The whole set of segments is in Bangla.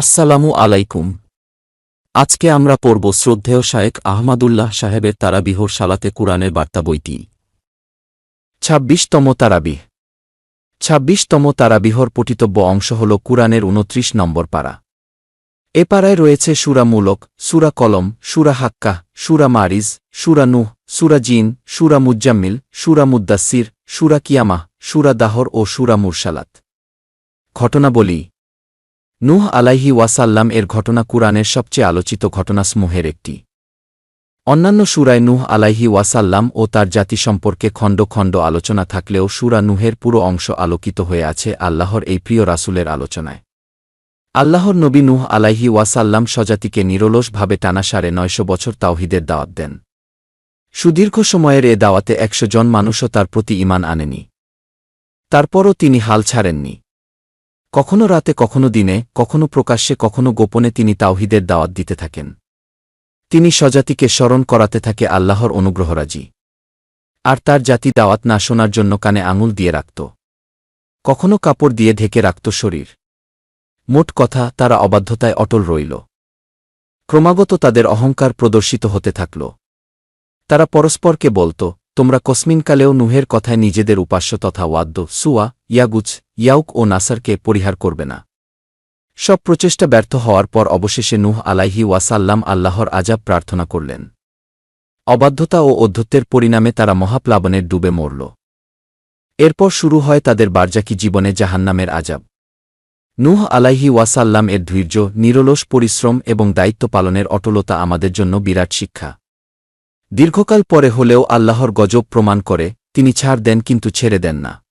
আসসালামু আলাইকুম। আজকে আমরা পড়ব শ্রদ্ধেয় শায়েক আহমাদুল্লাহ সাহেবের তারাবিহর সালাতে কুরআনের বার্তা বইটি। ছাব্বিশতম তারাবিহ। ছাব্বিশতম তারাবিহর পঠিতব্য অংশ হল কুরআনের উনত্রিশ নম্বর পাড়া এ পাড়ায় রয়েছে সুরা মূলক, সুরা কলম, সুরা হাক্কা, সুরা মারিজ, সুরা নুহ, সুরা জিন, সুরা মুজ্জাম্মিল সুরা মুদ্দাসির সুরা কিয়ামাহ, সুরা দাহর ও সুরা মুরসালাত। ঘটনা বলি নূহ আলাইহি ওয়াসাল্লাম এর ঘটনা কুরআনের সবচেয়ে আলোচিত ঘটনাসমূহের একটি। অন্যান্য সুরায় নূহ আলাইহি ওয়াসাল্লাম ও তার জাতি সম্পর্কে খণ্ড খণ্ড আলোচনা থাকলেও সুরা নুহের পুরো অংশ আলোকিত হয়ে আছে আল্লাহর এই প্রিয় রাসূলের আলোচনায়। আল্লাহর নবী নূহ আলাইহি ওয়াসাল্লাম স্বজাতিকে নিরলসভাবে টানা সাড়ে নয়শো বছর তাওহিদের দাওয়াত দেন। সুদীর্ঘ সময়ের এ দাওয়াতে একশো জন মানুষও তার প্রতি ইমান আনেনি। তারপরও তিনি হাল ছাড়েননি। কখনো রাতে, কখনো দিনে, কখনো প্রকাশ্যে, কখনো গোপনে তিনি তাওহিদের দাওয়াত দিতে থাকেন। তিনি স্বজাতিকে স্মরণ করাতে থাকে আল্লাহর অনুগ্রহরাজি। আর তার জাতি দাওয়াত না শোনার জন্য কানে আঙুল দিয়ে রাখত। কখনো কাপড় দিয়ে ঢেকে রাখত শরীর। মোট কথা, তারা অবাধ্যতায় অটল রইল। ক্রমাগত তাদের অহংকার প্রদর্শিত হতে থাকল। তারা পরস্পরকে বলত তোমরা কসমিনকালেও নুহের কথায় নিজেদের উপাস্য তথা ওয়াদ্য সুয়া ইয়াগুচ ইয়াউক ও নাসারকে পরিহার করবে না। সব প্রচেষ্টা ব্যর্থ হওয়ার পর অবশেষে নুহ আলাইহি ওয়াসাল্লাম আল্লাহর আজাব প্রার্থনা করলেন। অবাধ্যতা ও অধ্যত্বের পরিণামে তারা মহাপ্লাবনের ডুবে মরল। এরপর শুরু হয় তাদের বারজাকি জীবনে জাহান্নামের আজাব। নূহ আলাইহি ওয়াসাল্লাম এর ধৈর্য, নিরলস পরিশ্রম এবং দায়িত্ব পালনের অটলতা আমাদের জন্য বিরাট শিক্ষা। দীর্ঘকাল পরে হলেও আল্লাহর গজব প্রমাণ করে, তিনি ছাড় দেন কিন্তু ছেড়ে দেন না।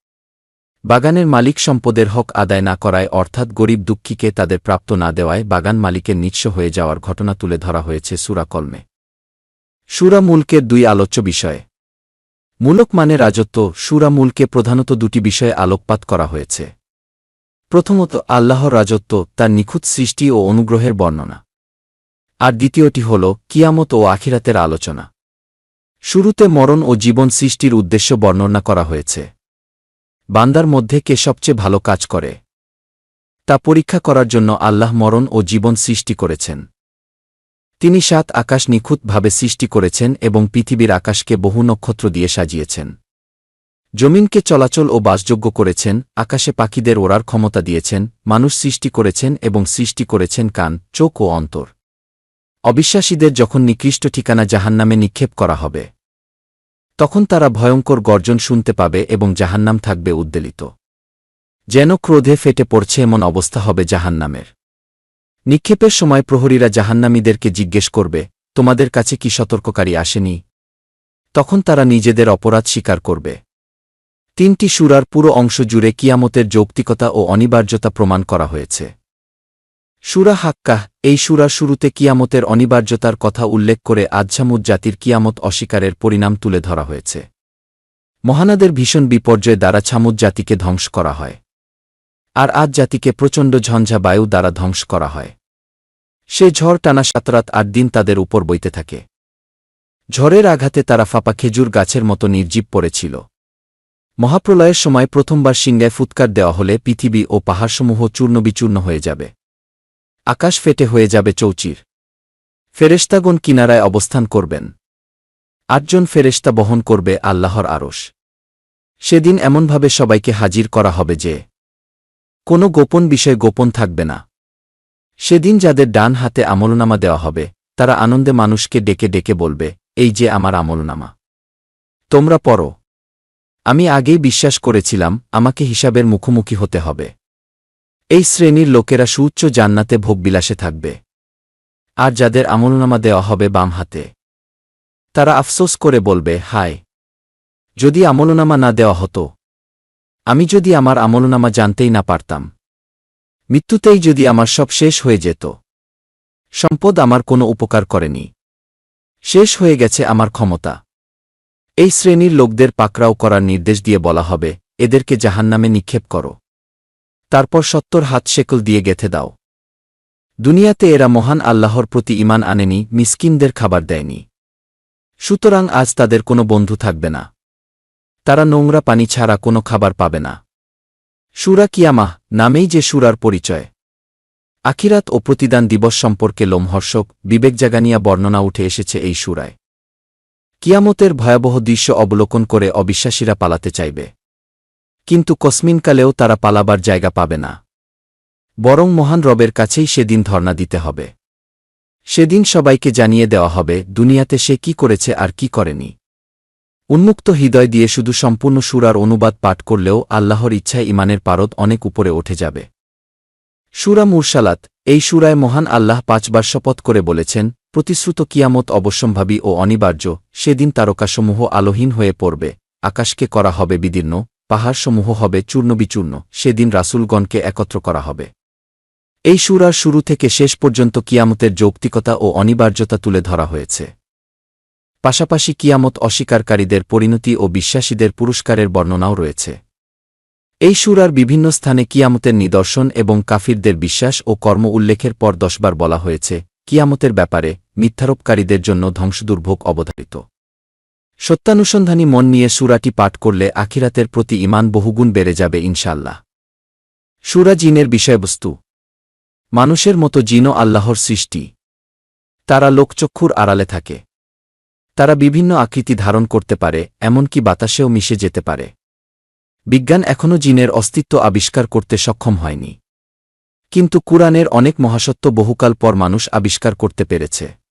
বাগানের মালিক সম্পদের হক আদায় না করায় অর্থাৎ গরিব দুঃখীকে তাদের প্রাপ্ত না দেওয়ায় বাগান মালিকের নিঃস্ব হয়ে যাওয়ার ঘটনা তুলে ধরা হয়েছে সুরা কলমে। সুরা মুলকের দুই আলোচ্য বিষয়ে। মূলক মানে রাজত্ব, সুরা মুলকে প্রধানত দুটি বিষয়ে আলোকপাত করা হয়েছে। প্রথমত, আল্লাহর রাজত্ব, তার নিখুঁত সৃষ্টি ও অনুগ্রহের বর্ণনা। আর দ্বিতীয়টি হল, কিয়ামত ও আখিরাতের আলোচনা। শুরুতে মরণ ও জীবন সৃষ্টির উদ্দেশ্য বর্ণনা করা হয়েছে। বান্দার মধ্যে কে সবচেয়ে ভালো কাজ করে? তা পরীক্ষা করার জন্য আল্লাহ মরণ ও জীবন সৃষ্টি করেছেন। তিনি সাত আকাশ নিখুঁতভাবে সৃষ্টি করেছেন এবং পৃথিবীর আকাশকে বহু নক্ষত্র দিয়ে সাজিয়েছেন। জমিনকে চলাচল ও বাসযোগ্য করেছেন, আকাশে পাখিদের ওড়ার ক্ষমতা দিয়েছেন, মানুষ সৃষ্টি করেছেন এবং সৃষ্টি করেছেন কান, চোখ ও অন্তর। অবিশ্বাসীদের যখন নিকৃষ্ট ঠিকানা জাহান্নামে নিক্ষেপ করা হবে তখন তারা ভয়ঙ্কর গর্জন শুনতে পাবে এবং জাহান্নাম থাকবে উদ্বেলিত। যেন ক্রোধে ফেটে পড়ছে এমন অবস্থা হবে জাহান্নামের। নিক্ষেপের সময় প্রহরীরা জাহান্নামীদেরকে জিজ্ঞেস করবে, তোমাদের কাছে কি সতর্ককারী আসেনি? তখন তারা নিজেদের অপরাধ স্বীকার করবে। তিনটি সুরার পুরো অংশ জুড়ে কিয়ামতের যৌক্তিকতা ও অনিবার্যতা প্রমাণ করা হয়েছে। সুরা হাক্কাহ, এই সুরার শুরুতে কিয়ামতের অনিবার্যতার কথা উল্লেখ করে আজ্ঝামুদ জাতির কিয়ামত অস্বীকারের পরিণাম তুলে ধরা হয়েছে। মহানাদের ভীষণ বিপর্যয় দ্বারা ছামুদ জাতিকে ধ্বংস করা হয়। আর আজ জাতিকে প্রচণ্ড ঝঞ্ঝা বায়ু দ্বারা ধ্বংস করা হয়। সে ঝড় টানা সাতরাত আট দিন তাদের উপর বইতে থাকে। ঝড়ের আঘাতে তারা ফাপা খেজুর গাছের মতো নির্জীব পড়েছিল। মহাপ্রলয়ের সময় প্রথমবার সিংগায় ফুৎকার দেওয়া হলে পৃথিবী ও পাহাড়সমূহ চূর্ণবিচূর্ণ হয়ে যাবে। আকাশ ফেটে হয়ে যাবে চৌচির। ফেরেস্তাগণ কিনারায় অবস্থান করবেন। আটজন ফেরেস্তা বহন করবে আল্লাহর আরশ। সেদিন এমনভাবে সবাইকে হাজির করা হবে যে, কোনো গোপন বিষয় গোপন থাকবে না। সেদিন যাদের ডান হাতে আমলনামা দেওয়া হবে, তারা আনন্দে মানুষকে ডেকে ডেকে বলবে, এই যে আমার আমলনামা। তোমরা পড়ো। আমি আগেই বিশ্বাস করেছিলাম, আমাকে হিসাবের মুখোমুখি হতে হবে। এই শ্রেণির লোকেরা সুউচ্চ জান্নাতে ভোগবিলাসে থাকবে। আর যাদের আমলনামা দেওয়া হবে বাম হাতে। তারা আফসোস করে বলবে, হায়! যদি আমলনামা না দেওয়া হতো, আমি যদি আমার আমলনামা জানতেই না পারতাম। মৃত্যুতেই যদি আমার সব শেষ হয়ে যেত। সম্পদ আমার কোনো উপকার করেনি। শেষ হয়ে গেছে আমার ক্ষমতা। এই শ্রেণির লোকদের পাকরাও করার নির্দেশ দিয়ে বলা হবে, এদেরকে জাহান্নামে নিক্ষেপ করো। তারপর সত্তর হাত শেকল দিয়ে গেথে দাও। দুনিয়াতে এরা মহান আল্লাহর প্রতি ইমান আনেনি, মিসকিনদের খাবার দেয়নি। সুতরাং আজ তাদের কোনো বন্ধু থাকবে না। তারা নোংরা পানি ছাড়া কোনো খাবার পাবে না। সুরা কিয়ামাহ নামেই যে সুরার পরিচয়। আখিরাত ও প্রতিদান দিবস সম্পর্কে লোমহর্ষক বিবেক জাগানিয়া বর্ণনা উঠে এসেছে এই সুরায়। কিয়ামতের ভয়াবহ দৃশ্য অবলোকন করে অবিশ্বাসীরা পালাতে চাইবে। কিন্তু কসমিনকালেও তারা পালাবার জায়গা পাবে না। বরং মহান রবের কাছেই সেদিন ধর্ণা দিতে হবে। সেদিন সবাইকে জানিয়ে দেওয়া হবে, দুনিয়াতে সে কি করেছে আর কি করেনি। উন্মুক্ত হৃদয় দিয়ে শুধু সম্পূর্ণ সুরার অনুবাদ পাঠ করলেও আল্লাহর ইচ্ছায় ইমানের পারদ অনেক উপরে উঠে যাবে। সুরা মুরসালাত, এই সুরায় মহান আল্লাহ পাঁচবার শপথ করে বলেছেন, প্রতিশ্রুত কিয়ামত অবশ্যম্ভাবী ও অনিবার্য, সেদিন তারকাসমূহ আলোহীন হয়ে পড়বে, আকাশকে করা হবে বিদীর্ণ পাহাড়সমূহ হবে চূর্ণবিচূর্ণ, সেদিন রাসূলগণকে একত্র করা হবে। এই সুরার শুরু থেকে শেষ পর্যন্ত কিয়ামতের যৌক্তিকতা ও অনিবার্যতা তুলে ধরা হয়েছে। পাশাপাশি কিয়ামত অস্বীকারীদের পরিণতি ও বিশ্বাসীদের পুরস্কারের বর্ণনাও রয়েছে। এই সুরার বিভিন্ন স্থানে কিয়ামতের নিদর্শন এবং কাফিরদের বিশ্বাস ও কর্ম উল্লেখের পর দশবার বলা হয়েছে, কিয়ামতের ব্যাপারে মিথ্যারোপকারীদের জন্য ধ্বংসদুর্ভোগ অবধারিত। সত্যানুসন্ধানী মন নিয়ে সুরাটি পাঠ করলে আখিরাতের প্রতি ইমান বহুগুণ বেড়ে যাবে ইনশাল্লাহ সুরা জিনের বিষয়বস্তু। মানুষের মতো জিনও আল্লাহর সৃষ্টি। তারা লোকচক্ষুর আড়ালে থাকে। তারা বিভিন্ন আকৃতি ধারণ করতে পারে, এমনকি বাতাসেও মিশে যেতে পারে। বিজ্ঞান এখনও জিনের অস্তিত্ব আবিষ্কার করতে সক্ষম হয়নি। কিন্তু কুরআনের অনেক মহাসত্ব বহুকাল পর মানুষ আবিষ্কার করতে পেরেছে।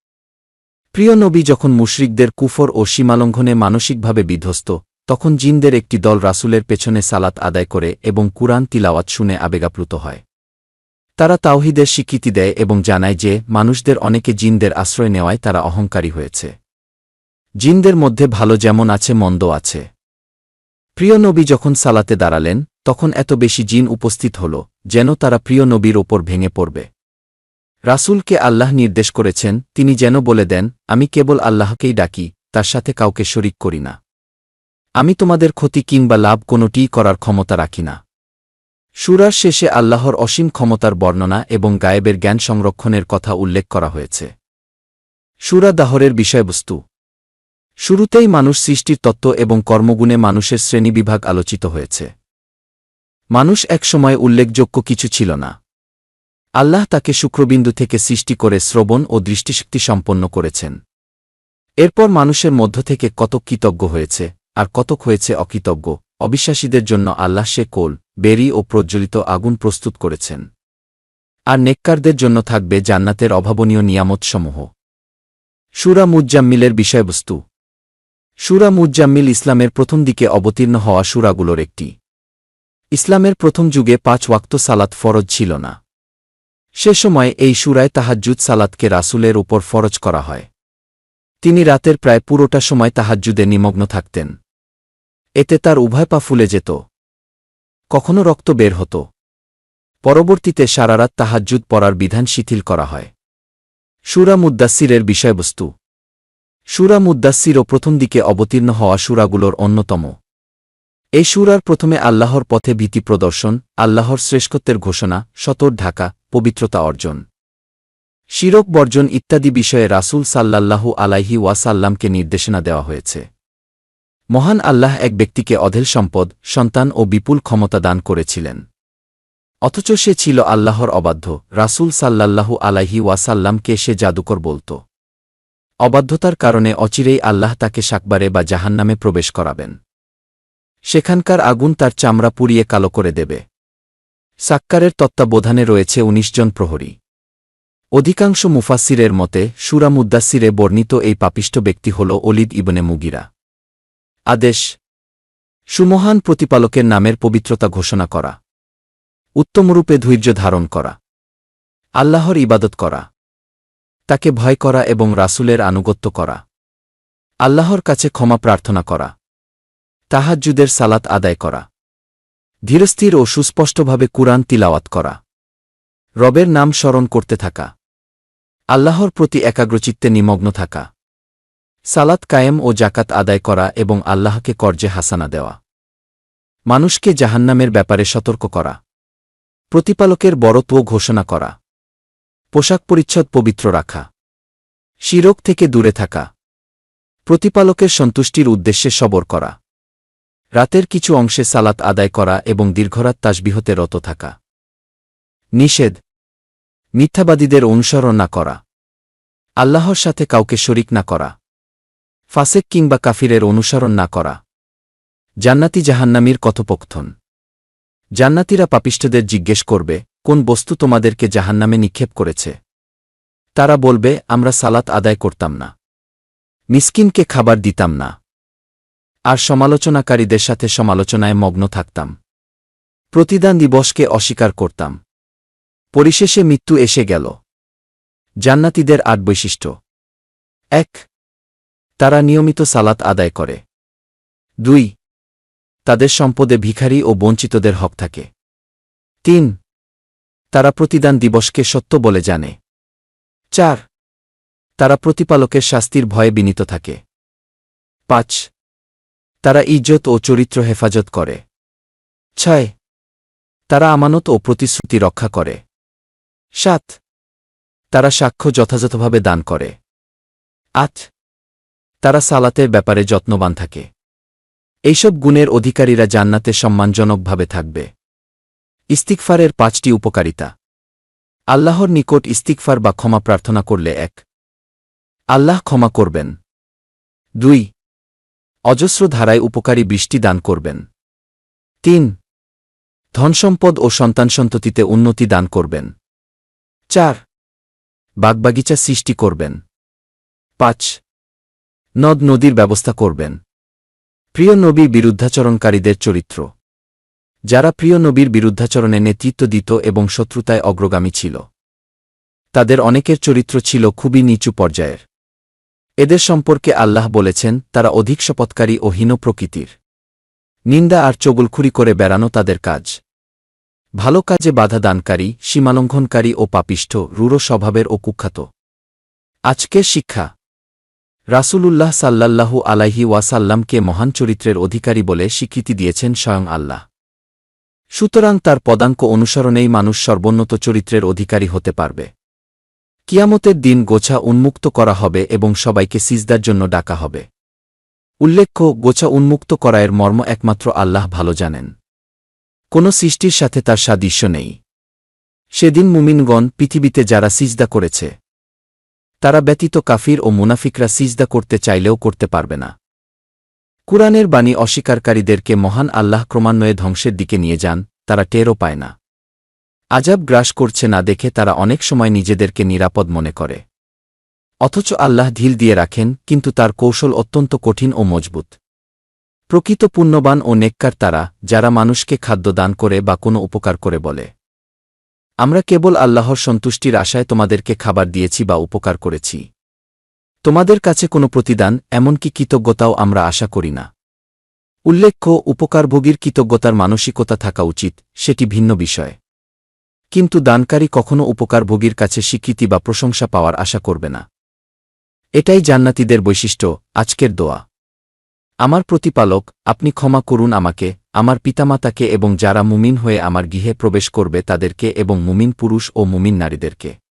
প্রিয় নবী যখন মুশরিকদের কুফর ও সীমালঙ্ঘনে মানসিকভাবে বিধ্বস্ত, তখন জিনদের একটি দল রাসুলের পেছনে সালাত আদায় করে এবং কুরআন তিলাওয়াত শুনে আবেগাপ্লুত হয়। তারা তাওহিদের স্বীকৃতি দেয় এবং জানায় যে, মানুষদের অনেকে জিনদের আশ্রয় নেওয়ায় তারা অহংকারী হয়েছে। জিনদের মধ্যে ভালো যেমন আছে মন্দ আছে। প্রিয় নবী যখন সালাতে দাঁড়ালেন, তখন এত বেশি জিন উপস্থিত হল, যেন তারা প্রিয় নবীর ওপর ভেঙে পড়বে। রাসূলকে আল্লাহ নির্দেশ করেছেন, তিনি যেন বলে দেন, আমি কেবল আল্লাহকেই ডাকি, তার সাথে কাউকে শরিক করি না। আমি তোমাদের ক্ষতি কিংবা লাভ কোনোটিই করার ক্ষমতা রাখি না। সুরার শেষে আল্লাহর অসীম ক্ষমতার বর্ণনা এবং গায়েবের জ্ঞান সংরক্ষণের কথা উল্লেখ করা হয়েছে। সুরা দাহরের বিষয়বস্তু। শুরুতেই মানুষ সৃষ্টির তত্ত্ব এবং কর্মগুণে মানুষের শ্রেণীবিভাগ আলোচিত হয়েছে। মানুষ একসময় উল্লেখযোগ্য কিছু ছিল না। আল্লাহ তাকে শুক্রবিন্দু থেকে সৃষ্টি করে শ্রবণ ও দৃষ্টিশক্তি সম্পন্ন করেছেন। এরপর মানুষের মধ্য থেকে কতক কৃতজ্ঞ হয়েছে, আর কতক হয়েছে অকৃতজ্ঞ, অবিশ্বাসীদের জন্য আল্লাহ সে কোল, বেরি ও প্রজ্বলিত আগুন প্রস্তুত করেছেন। আর নেককারদের জন্য থাকবে জান্নাতের অভাবনীয় নিয়ামতসমূহ। সুরা মুজ্জাম্মিলের বিষয়বস্তু। সুরা মুজ্জাম্মিল ইসলামের প্রথম দিকে অবতীর্ণ হওয়া সুরাগুলোর একটি। ইসলামের প্রথম যুগে পাঁচ ওয়াক্ত সালাত ফরজ ছিল না। সে সময় এই সুরায় তাহাজ্জুদ সালাতকে রাসূলের উপর ফরজ করা হয়। তিনি রাতের প্রায় পুরোটা সময় তাহাজ্জুদে নিমগ্ন থাকতেন। এতে তার উভয় পা ফুলে যেত। কখনো রক্ত বের হতো। পরবর্তীতে সারারাত তাহাজ্জুদ পড়ার বিধান শিথিল করা হয়। সুরা মুদ্দাসিরের বিষয়বস্তু। সুরা মুদ্দাসিরও প্রথম দিকে অবতীর্ণ হওয়া সুরাগুলোর অন্যতম। এই সুরার প্রথমে আল্লাহর পথে ভীতি প্রদর্শন, আল্লাহর শ্রেষ্ঠত্বের ঘোষণা, সতর ঢাকা পবিত্রতা অর্জন। শিরক বর্জন ইত্যাদি বিষয়ে রাসূল সাল্লাল্লাহু আলাইহি ওয়াসাল্লামকে নির্দেশনা দেওয়া হয়েছে। মহান আল্লাহ এক ব্যক্তিকে অধেল সম্পদ, সন্তান ও বিপুল ক্ষমতা দান করেছিলেন। অথচ সে ছিল আল্লাহর অবাধ্য, রাসূল সাল্লাল্লাহু আলাইহি ওয়াসাল্লামকে সে জাদুকর বলত। অবাধ্যতার কারণে অচিরেই আল্লাহ তাকে সাকবারে বা জাহান্নামে প্রবেশ করাবেন। সেখানকার আগুন তার চামড়া পুড়িয়ে কালো করে দেবে। সাক্কারের তত্ত্বাবধানে রয়েছে ১৯ জন প্রহরী। অধিকাংশ মুফাসিরের মতে, সুরা মুদ্দাসিরে বর্ণিত এই পাপিষ্ট ব্যক্তি হল অলিদ ইবনে মুগিরা। আদেশ, সুমহান প্রতিপালকের নামের পবিত্রতা ঘোষণা করা। উত্তমরূপে ধৈর্য ধারণ করা। আল্লাহর ইবাদত করা। তাকে ভয় করা এবং রাসূলের আনুগত্য করা। আল্লাহর কাছে ক্ষমা প্রার্থনা করা। তাহাজ্জুদের সালাত আদায় করা। ধীরস্থির ও সুস্পষ্টভাবে কুরআন তিলাওয়াত করা। রবের নাম স্মরণ করতে থাকা। আল্লাহর প্রতি একাগ্রচিত্তে নিমগ্ন থাকা। সালাত কায়েম ও জাকাত আদায় করা এবং আল্লাহকে কর্জে হাসানা দেওয়া। মানুষকে জাহান্নামের ব্যাপারে সতর্ক করা। প্রতিপালকের বড়ত্ব ঘোষণা করা। পোশাক পরিচ্ছদ পবিত্র রাখা। শিরক থেকে দূরে থাকা। প্রতিপালকের সন্তুষ্টির উদ্দেশ্যে সবর করা। রাতের কিছু অংশে সালাত আদায় করা এবং দীর্ঘরাত তাসবিহতে রত থাকা। নিষেধ। মিথ্যাবাদীদের অনুসরণ না করা। আল্লাহর সাথে কাউকে শরিক না করা। ফাসেক কিংবা কাফিরের অনুসরণ না করা। জান্নাতি জাহান্নামির কথোপকথন। জান্নাতিরা পাপিষ্ঠদের জিজ্ঞেস করবে, কোন বস্তু তোমাদেরকে জাহান্নামে নিক্ষেপ করেছে? তারা বলবে, আমরা সালাত আদায় করতাম না। মিসকিনকে খাবার দিতাম না। আর সমালোচনাকারীদের সাথে সমালোচনায় মগ্ন থাকতাম। প্রতিদান দিবসকে অস্বীকার করতাম। পরিশেষে মৃত্যু এসে গেল। জান্নাতিদের আট বৈশিষ্ট্য। এক, তারা নিয়মিত সালাত আদায় করে। দুই, তাদের সম্পদে ভিখারি ও বঞ্চিতদের হক থাকে। তিন, তারা প্রতিদান দিবসকে সত্য বলে জানে। চার, তারা প্রতিপালকের শাস্তির ভয়ে বিনীত থাকে। পাঁচ তারা ইজ্জত ও চরিত্র হেফাজত করে। ছয়, তারা আমানত ও প্রতিশ্রুতি রক্ষা করে। সাত, তারা সাক্ষ্য যথাযথভাবে দান করে। আট, তারা সালাতের ব্যাপারে যত্নবান থাকে। এইসব গুণের অধিকারীরা জান্নাতে সম্মানজনকভাবে থাকবে। ইস্তিকফারের পাঁচটি উপকারিতা। আল্লাহর নিকট ইস্তিকফার বা ক্ষমা প্রার্থনা করলে এক। আল্লাহ ক্ষমা করবেন। দুই অজস্র ধারায় উপকারী বৃষ্টি দান করবেন। তিন, ধনসম্পদ ও সন্তানসন্ততিতে উন্নতি দান করবেন। চার, বাগবাগিচা সৃষ্টি করবেন। পাঁচ, নদ নদীর ব্যবস্থা করবেন। প্রিয় নবী বিরুদ্ধাচরণকারীদের চরিত্র। যারা প্রিয় নবীর বিরুদ্ধাচরণে নেতৃত্ব দিত এবং শত্রুতায় অগ্রগামী ছিল। তাদের অনেকের চরিত্র ছিল খুবই নিচু পর্যায়ের। এদের সম্পর্কে আল্লাহ বলেছেন, তারা অধিক শপথকারী ও হীন প্রকৃতির। নিন্দা আর চগুলখুরি করে বেড়ানো তাদের কাজ। ভালো কাজে বাধা দানকারী, সীমালঙ্ঘনকারী ও পাপিষ্ঠ, রূঢ় স্বভাবের ও কুখ্যাত। আজকের শিক্ষা। রাসূলুল্লাহ সাল্লাল্লাহু আলাইহি ওয়াসাল্লামকে মহান চরিত্রের অধিকারী বলে স্বীকৃতি দিয়েছেন স্বয়ং আল্লাহ। সুতরাং তার পদাঙ্ক অনুসরণেই মানুষ সর্বোন্নত চরিত্রের অধিকারী হতে পারবে। কিয়ামতের দিন গোছা উন্মুক্ত করা হবে এবং সবাইকে সিজদার জন্য ডাকা হবে। উল্লেখ্য, গোছা উন্মুক্ত করায়ের মর্ম একমাত্র আল্লাহ ভালো জানেন। কোন সৃষ্টির সাথে তার সাদৃশ্য নেই। সেদিন মুমিনগণ পৃথিবীতে যারা সিজদা করেছে, তারা ব্যতীত কাফির ও মুনাফিকরা সিজদা করতে চাইলেও করতে পারবে না। কুরআনের বাণী অস্বীকারীদেরকে মহান আল্লাহ ক্রমান্বয়ে ধ্বংসের দিকে নিয়ে যান, তারা টেরও পায় না। আজাব গ্রাস করছে না দেখে তারা অনেক সময় নিজেদেরকে নিরাপদ মনে করে। অথচ আল্লাহ ঢিল দিয়ে রাখেন, কিন্তু তার কৌশল অত্যন্ত কঠিন ও মজবুত। প্রকৃত পুণ্যবান ও নেককার তারা, যারা মানুষকে খাদ্য দান করে বা কোনো উপকার করে বলে। আমরা কেবল আল্লাহর সন্তুষ্টির আশায় তোমাদেরকে খাবার দিয়েছি বা উপকার করেছি। তোমাদের কাছে কোনো প্রতিদান, এমনকি কৃতজ্ঞতাও আমরা আশা করি না। উল্লেখ্য, উপকারভোগীর কৃতজ্ঞতার মানসিকতা থাকা উচিত, সেটি ভিন্ন বিষয়। কিন্তু দানকারী কখনও উপকারভোগীর কাছে স্বীকৃতি বা প্রশংসা পাওয়ার আশা করবে না। এটাই জান্নাতিদের বৈশিষ্ট্য, আজকের দোয়া। আমার প্রতিপালক, আপনি ক্ষমা করুন আমাকে, আমার পিতামাতাকে এবং যারা মুমিন হয়ে আমার গৃহে প্রবেশ করবে তাদেরকে এবং মুমিন পুরুষ ও মুমিন নারীদেরকে।